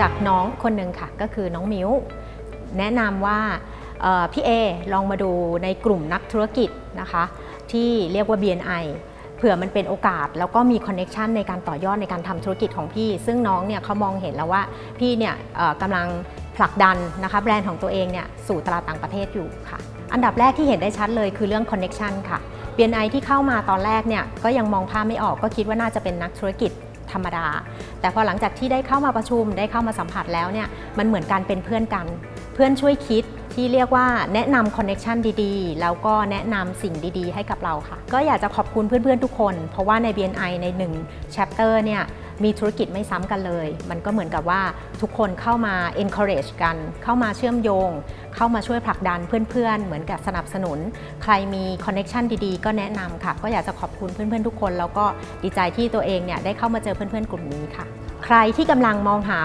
จากน้องคนหนึ่งค่ะ ก็คือน้องมิวแนะนำว่าพี่เอลองมาดูในกลุ่มนักธุรกิจนะคะ ที่เรียกว่า BNI เผื่อมันเป็นโอกาสแล้วก็มีคอนเน็ชันในการต่อยอดในการทำธุรกิจของพี่ ซึ่งน้องเนี่ยเขามองเห็นแล้วว่าพี่เนี่ยกำลังผลักดันนะคะแบรนด์ของตัวเองเนี่ยสู่ตลาดต่างประเทศอยู่ค่ะ อันดับแรกที่เห็นได้ชัดเลยคือเรื่องคอนเน็ชันค่ะ BNI ที่เข้ามาตอนแรกเนี่ยก็ยังมองภาพไม่ออกก็คิดว่าน่าจะเป็นนักธุรกิจ ธรรมดา แต่พอหลังจากที่ได้เข้ามาประชุมได้เข้ามาสัมผัสแล้วเนี่ยมันเหมือนการเป็นเพื่อนกัน เพื่อนช่วยคิดที่เรียกว่าแนะนำคอนเน็ชันดีๆ แล้วก็แนะนำสิ่งดีๆ ให้กับเราค่ะ ก็อยากจะขอบคุณเพื่อนๆทุกคน เพราะว่าใน BNI ใน1 chapter เนี่ย มีธุรกิจไม่ซ้ำกันเลย มันก็เหมือนกับว่าทุกคนเข้ามา encourage กัน เข้ามาเชื่อมโยง เข้ามาช่วยผลักดันเพื่อนๆ เหมือนกับสนับสนุน ใครมีคอนเน็ชันดีๆ ก็แนะนำค่ะ ก็อยากจะขอบคุณเพื่อนๆ ทุกคน แล้วก็ดีใจที่ตัวเองเนี่ยได้เข้ามาเจอเพื่อนๆ กลุ่มนี้ค่ะ ใครที่กำลังมองหา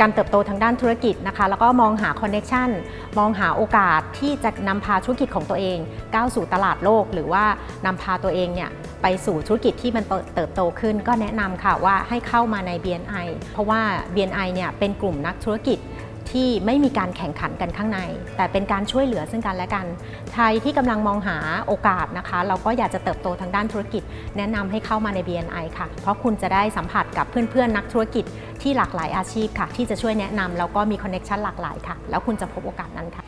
การเติบโตทางด้านธุรกิจนะคะ แล้วก็มองหาคอนเน็ชันมองหาโอกาสที่จะนำพาธุรกิจของตัวเอง ก้าวสู่ตลาดโลก หรือว่านำพาตัวเองเนี่ย ไปสู่ธุรกิจที่มันเติบโตขึ้น ก็แนะนำค่ะว่าให้เข้ามาใน BNI เพราะว่า BNI เนี่ยเป็นกลุ่มนักธุรกิจที่ไม่มีการแข่งขันกันข้างใน แต่เป็นการช่วยเหลือซึ่งกันและกันใครที่กำลังมองหาโอกาสนะคะ เราก็อยากจะเติบโตทางด้านธุรกิจ แนะนำให้เข้ามาใน BNI ค่ะ เพราะคุณจะได้สัมผัสกับเพื่อนๆ นักธุรกิจที่หลากหลายอาชีพค่ะ ที่จะช่วยแนะนำแล้วก็มีคอนเน็ชันหลากหลายค่ะ แล้วคุณจะพบโอกาสนั้นค่ะ